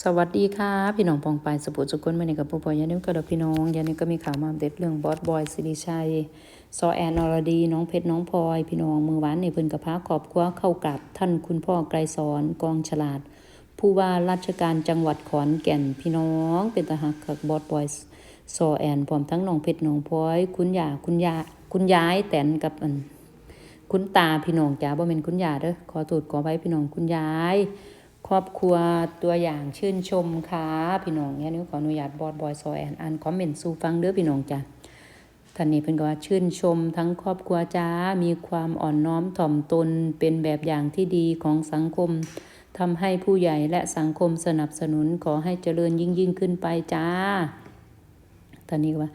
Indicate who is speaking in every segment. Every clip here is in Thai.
Speaker 1: สวัสดีค่ะ พี่น้องปองปายสปุสุคนมาในกับผู้ปอยานิ่ก็ดอกพี่น้องยานิ่ก็มีข่าวมาอัปเด็ดเรื่องบอสบอยสิริชัยซอแอนอรดี น้องเพชรน้องพลอย พี่น้องมือหวานในเพิ่นกับพาขอบครัวเข้ากับท่านคุณพ่อไกรสอนกองฉลาด ผู้ว่าราชการจังหวัดขอนแก่นพี่น้อง เป็นตาหักกับบอสบอยซอแอนพร้อมทั้งน้องเพชรน้องพลอย คุณยาคุณยาคุณยายแตนกับอันคุณตาพี่น้องจ๋าบ่แม่นคุณยาเด้อขอโทษขอไว้พี่น้องคุณยาย รอบครัวตัวอย่างชื่นชมค่ะพี่น้องเนี่ยนิ้วขออนุญาตบอดบอยซอยแอนอ่านคอมเมนต์สู่ฟังเด้อพี่น้องจ้ะท่านนี้เพิ่นก็ว่าชื่นชมทั้งครอบครัวจ้ามีความอ่อนน้อมถ่อมตนเป็นแบบอย่างที่ดีของสังคมทำให้ผู้ใหญ่และสังคมสนับสนุนขอให้เจริญยิ่งยิ่งขึ้นไปจ้า ตอนนี้ก็ว่า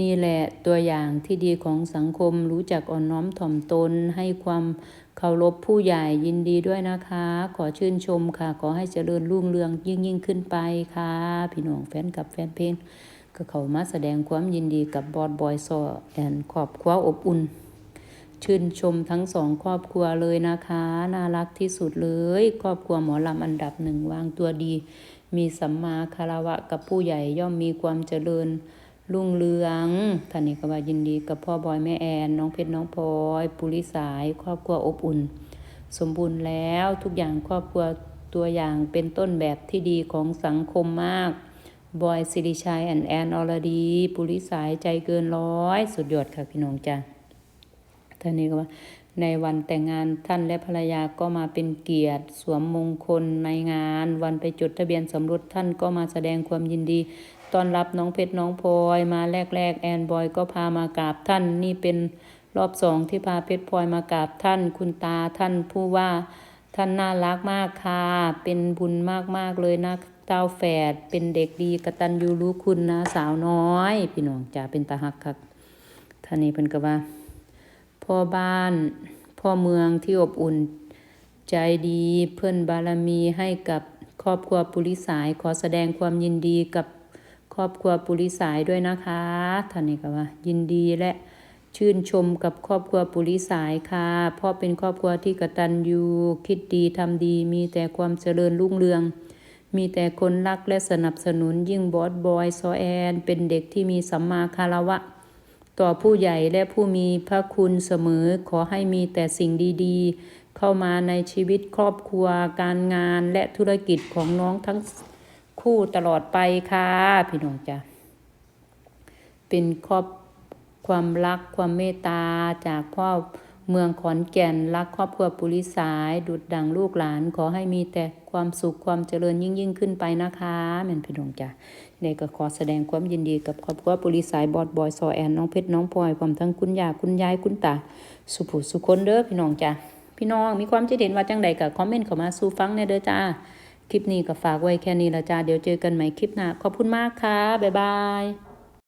Speaker 1: นี่แหละตัวอย่างที่ดีของสังคมรู้จักอ่อนน้อมถ่อมตน ให้ความเคารพผู้ใหญ่ยินดีด้วยนะคะ ขอชื่นชมค่ะ ขอให้เจริญรุ่งเรืองยิ่งยิ่งขึ้นไปค่ะ พี่น้องแฟนกับแฟนเพลงก็เขามาแสดงความยินดีกับบอดบอยซอแอนครอบครัวอบอุ่น ชื่นชมทั้งสองครอบครัวเลยนะคะ น่ารักที่สุดเลย ครอบครัวหมอลำอันดับหนึ่งวางตัวดี มีสัมมาคารวะกับผู้ใหญ่ย่อมมีความเจริญ รุ่งเรืองท่านนี้ก็ว่ายินดีกับพ่อบอยแม่แอนน้องเพชรน้องพลอยปุริสาย ครอบครัวอบอุ่น สมบูรณ์แล้วทุกอย่างครอบครัวตัวอย่างเป็นต้นแบบที่ดีของสังคมมาก บอยสิริชัยแอนแอนอรดี ปุริสายใจเกินร้อย สุดยอดค่ะพี่น้องจ้ะท่านนี้ก็ว่าในวันแต่งงานท่านและภรรยาก็มาเป็นเกียรติ สวมมงคลในงาน วันไปจดทะเบียนสมรสท่านก็มาแสดงความยินดี ต้อนรับน้องเพชรน้องพลอยมาแรกๆแอนบอยก็พามากราบท่านนี่เป็นรอบสองที่พาเพชรพลอยมากราบท่าน คุณตาท่านผู้ว่าท่านน่ารักมากค่ะ เป็นบุญมากๆเลยนะเต้าแฝดเป็นเด็กดีกระตัญญูรู้คุณนะสาวน้อย พี่น้องจ๋าเป็นตาหักคักท่านนี้เพิ่นก็ว่า พ่อบ้าน พ่อเมืองที่อบอุ่น ใจดีเพื่อนบารมีให้กับครอบครัวปุริสายขอแสดงความยินดีกับ ครอบครัวปุริสายด้วยนะคะท่านนี้ก็ว่า ยินดีและชื่นชมกับครอบครัวปุริสายค่ะเพ่อเป็นครอบครัวที่กตัญญูคิดดีทำดี มีแต่ความเจริญรุ่งเรือง มีแต่คนรักและสนับสนุนยิ่งบอสบอยซอแอนเป็นเด็กที่มีสัมมาคารวะ ต่อผู้ใหญ่และผู้มีพระคุณเสมอขอให้มีแต่สิ่งดีๆ เข้ามาในชีวิตครอบครัวการงานและธุรกิจของน้องทั้ง คู่ตลอดไปค่ะ พี่น้องจ้ะเป็นครอบความรักความเมตตาจากพ่อเมืองขอนแก่นรักครอบครัวปุริสาย ดุดดังลูกหลาน ขอให้มีแต่ความสุขความเจริญยิ่งยิ่งขึ้นไปนะคะแม่นพี่น้องจ้ะเนี่ก็ขอแสดงความยินดีกับครอบครัวปุริสายบอดบอยซอแอนน้องเพชรน้องพลอยพร้อมทั้งคุณยาคุณยายคุณตาสุภุสุคนเด้อพี่น้องจ้ะพี่น้องมีความคิดเห็นว่าจังใดก็คอมเมนต์เข้ามาสู่ฟังในเด้อจ้า คลิปนี้ก็ฝากไว้แค่นี้ละจ้า เดี๋ยวเจอกันใหม่คลิปหน้า ขอบคุณมากค่ะ บ๊ายบาย